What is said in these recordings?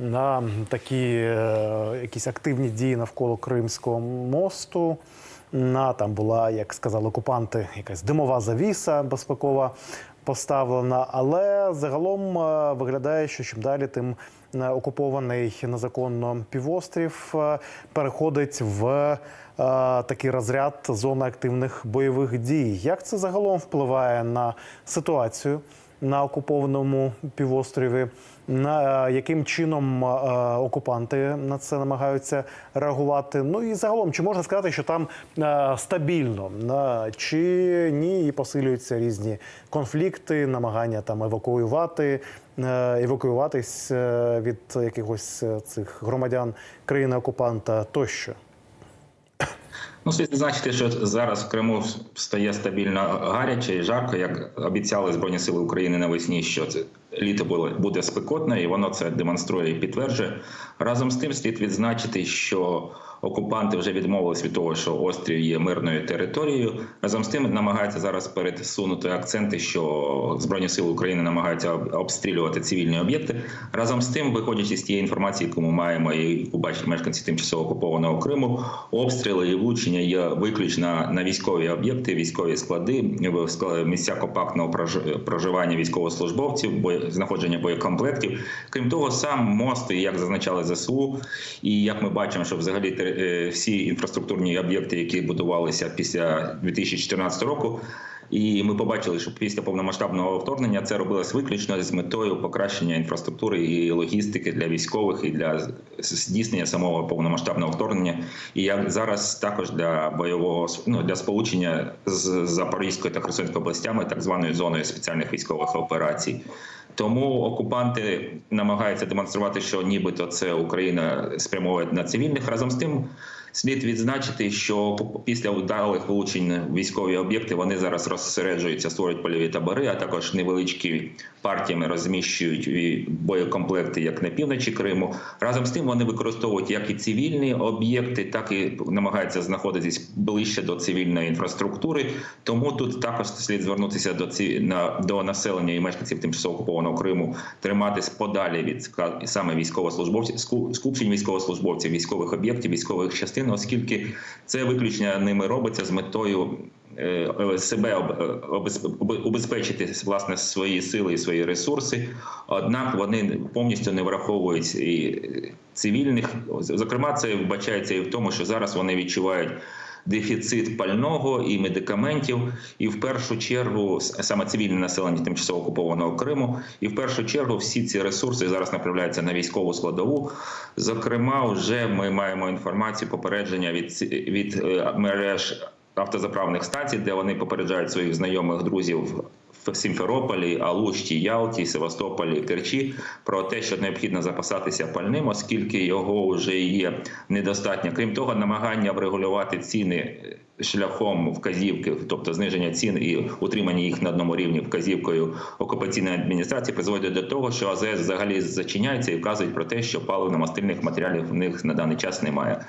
на такі е, якісь активні дії навколо Кримського мосту. На там була, як сказали окупанти, якась димова завіса безпекова поставлена. Але загалом е, виглядає, що чим далі, тим е, окупований незаконно півострів переходить в такий розряд зони активних бойових дій. Як це загалом впливає на ситуацію на окупованому півострові? На е, яким чином е, окупанти на це намагаються реагувати? Ну і загалом, чи можна сказати, що там е, стабільно чи ні, і посилюються різні конфлікти, намагання там евакуювати, евакуюватись від якихось цих громадян країни окупанта тощо? Ну, слід зазначити, що зараз в Криму стає стабільно гаряче і жарко, як обіцяли Збройні Сили України навесні, що це літо було- буде спекотне, і воно це демонструє і підтверджує. Разом з тим слід відзначити, що окупанти вже відмовились від того, що острів є мирною територією. Разом з тим намагаються зараз пересунути акценти, що Збройні Сили України намагаються обстрілювати цивільні об'єкти. Разом з тим, виходячи з тієї інформації, яку ми маємо, і побачить мешканці тимчасово окупованого Криму, обстріли і влучення є виключно на військові об'єкти, військові склади, місця компактного прож- проживання військовослужбовців, бо- знаходження боєкомплектів. Крім того, сам мост, як зазначали ЗСУ, і як ми бачимо, що взагалі тери- е, всі інфраструктурні об'єкти, які будувалися після 2014 року. І ми побачили, що після повномасштабного вторгнення це робилось виключно з метою покращення інфраструктури і логістики для військових і для здійснення самого повномасштабного вторгнення. І як зараз також для бойового ну, для сполучення з Запорізькою та Херсонською областями, так званою зоною спеціальних військових операцій. Тому окупанти намагаються демонструвати, що нібито це Україна спрямовує на цивільних. Разом з тим слід відзначити, що після удалих влучень військові об'єкти вони зараз розсереджуються, створюють польові табори, а також невеличкі партіями розміщують боєкомплекти як на півночі Криму. Разом з тим вони використовують як і цивільні об'єкти, так і намагаються знаходитись ближче до цивільної інфраструктури. Тому тут також слід звернутися до ці на до населення і мешканців тимчасово окупованого Криму, триматись подалі від саме військовослужбовців, ску- скупчень військовослужбовців, військових об'єктів, військових частин, оскільки це виключення ними робиться з метою. Е, Себе об- обез- убезпечити власне свої сили і свої ресурси, однак вони повністю не враховують і цивільних. Зокрема, це вбачається і в тому, що зараз вони відчувають дефіцит пального і медикаментів, і в першу чергу саме цивільне населення тимчасово окупованого Криму, і в першу чергу всі ці ресурси зараз направляються на військову складову. Зокрема, вже ми маємо інформацію попередження від від е, мереж автозаправних станцій, де вони попереджають своїх знайомих друзів. В Сімферополі, Алушті, Ялті, Севастополі, Керчі про те, що необхідно запасатися пальним, оскільки його вже є недостатньо. Крім того, намагання врегулювати ціни шляхом вказівки, тобто зниження цін і утримання їх на одному рівні вказівкою окупаційної адміністрації, призводить до того, що АЗС взагалі зачиняється і вказують про те, що паливно-мастильних матеріалів в них на даний час немає.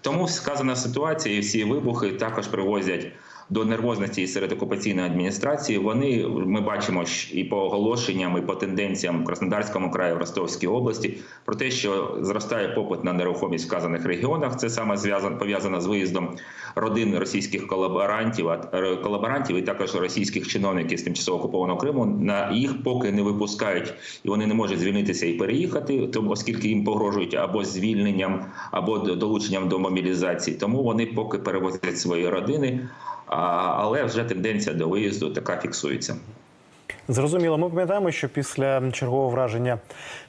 Тому сказана ситуація і всі вибухи також привозять до нервозності серед окупаційної адміністрації. Вони ми бачимо і по оголошенням, і по тенденціям в Краснодарському краї, в Ростовській області про те, що зростає попит на нерухомість в вказаних регіонах. Це саме зв'язано пов'язано з виїздом родин російських колаборантів, колаборантів і також російських чиновників з тимчасово окупованого Криму. На їх поки не випускають, і вони не можуть звільнитися і переїхати, тому оскільки їм погрожують або звільненням, або до- долученням до мобілізації. Тому вони поки перевозять свої родини. Але вже тенденція до виїзду така фіксується. Зрозуміло, ми пам'ятаємо, що після чергового враження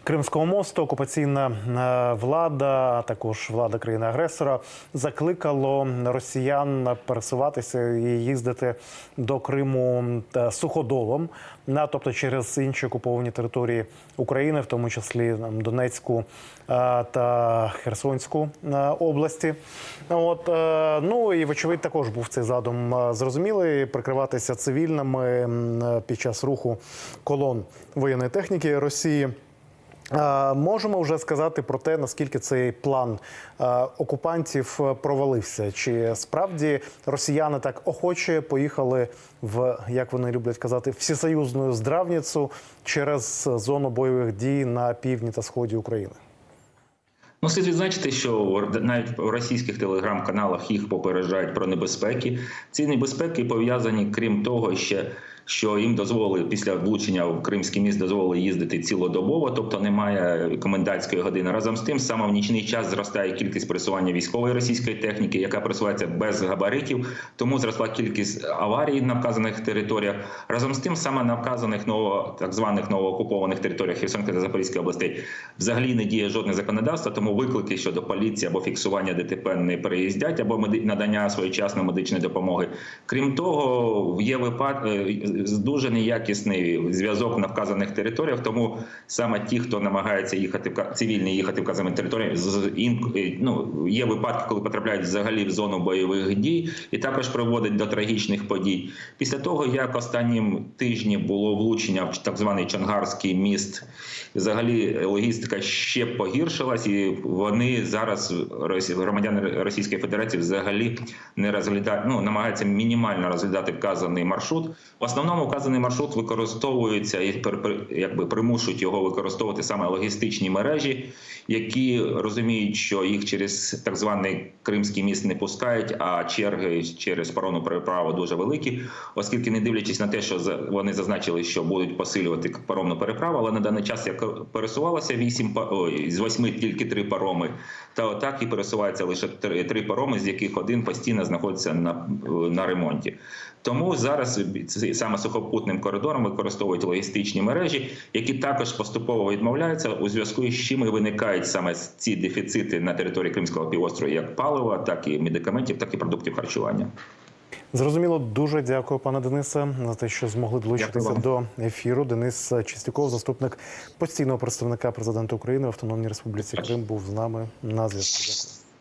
Кримського мосту окупаційна е, влада, а також влада країни-агресора, закликало росіян пересуватися і їздити до Криму е, суходолом, тобто через інші окуповані території України, в тому числі Донецьку е, та Херсонську області. От ну і вочевидь також був цей задум зрозумілий прикриватися цивільними під час руху колон воєнної техніки Росії. Можемо вже сказати про те, наскільки цей план окупантів е, провалився. Чи справді росіяни так охоче поїхали в, як вони люблять казати, всесоюзну здравницю через зону бойових дій на півдні та сході України? Ну, слід відзначити, що навіть в російських телеграм-каналах їх попереджають про небезпеки. Ці небезпеки пов'язані, крім того, ще що їм дозволили після влучення в Кримський міст дозволили їздити цілодобово, тобто немає комендантської години. Разом з тим, саме в нічний час зростає кількість пересування військової російської техніки, яка пересувається без габаритів. Тому зросла кількість аварій на вказаних територіях. Разом з тим, саме на вказаних ново так званих новоокупованих територіях Херсонської та Запорізької областей взагалі не діє жодне законодавство, тому виклики щодо поліції або фіксування ДТП не переїздять, або надання своєчасної медичної допомоги. Крім того, є випад дуже неякісний зв'язок на вказаних територіях. Тому саме ті, хто намагається їхати в цивільні їхати вказаними територіями, е, ну є випадки, коли потрапляють взагалі в зону бойових дій, і також приводить до трагічних подій. Після того, як останнім тижні було влучення в так званий Чангарський міст, взагалі логістика ще погіршилась, і вони зараз громадяни Російської Федерації взагалі не розглядають, ну намагаються мінімально розглядати вказаний маршрут. В основному вказаний маршрут використовується і якби примушують його використовувати саме логістичні мережі, які розуміють, що їх через так званий Кримський міст не пускають, а черги через паромну переправу дуже великі, оскільки не дивлячись на те, що вони зазначили, що будуть посилювати паромну переправу, але на даний час як пересувалося вісім ой, з восьми тільки три пароми, та отак і пересувається лише три, пароми, з яких один постійно знаходиться на, на ремонті. Тому зараз ці- саме сухопутним коридором використовують логістичні мережі, які також поступово відмовляються, у зв'язку з чим і виникають саме ці дефіцити на території Кримського півострова, як палива, так і медикаментів, так і продуктів харчування. Зрозуміло, дуже дякую, пане Денисе, за те, що змогли долучитися до ефіру. Денис Чистяков, заступник постійного представника президента України в Автономній Республіці Крим, був з нами на зв'язку. Дякую.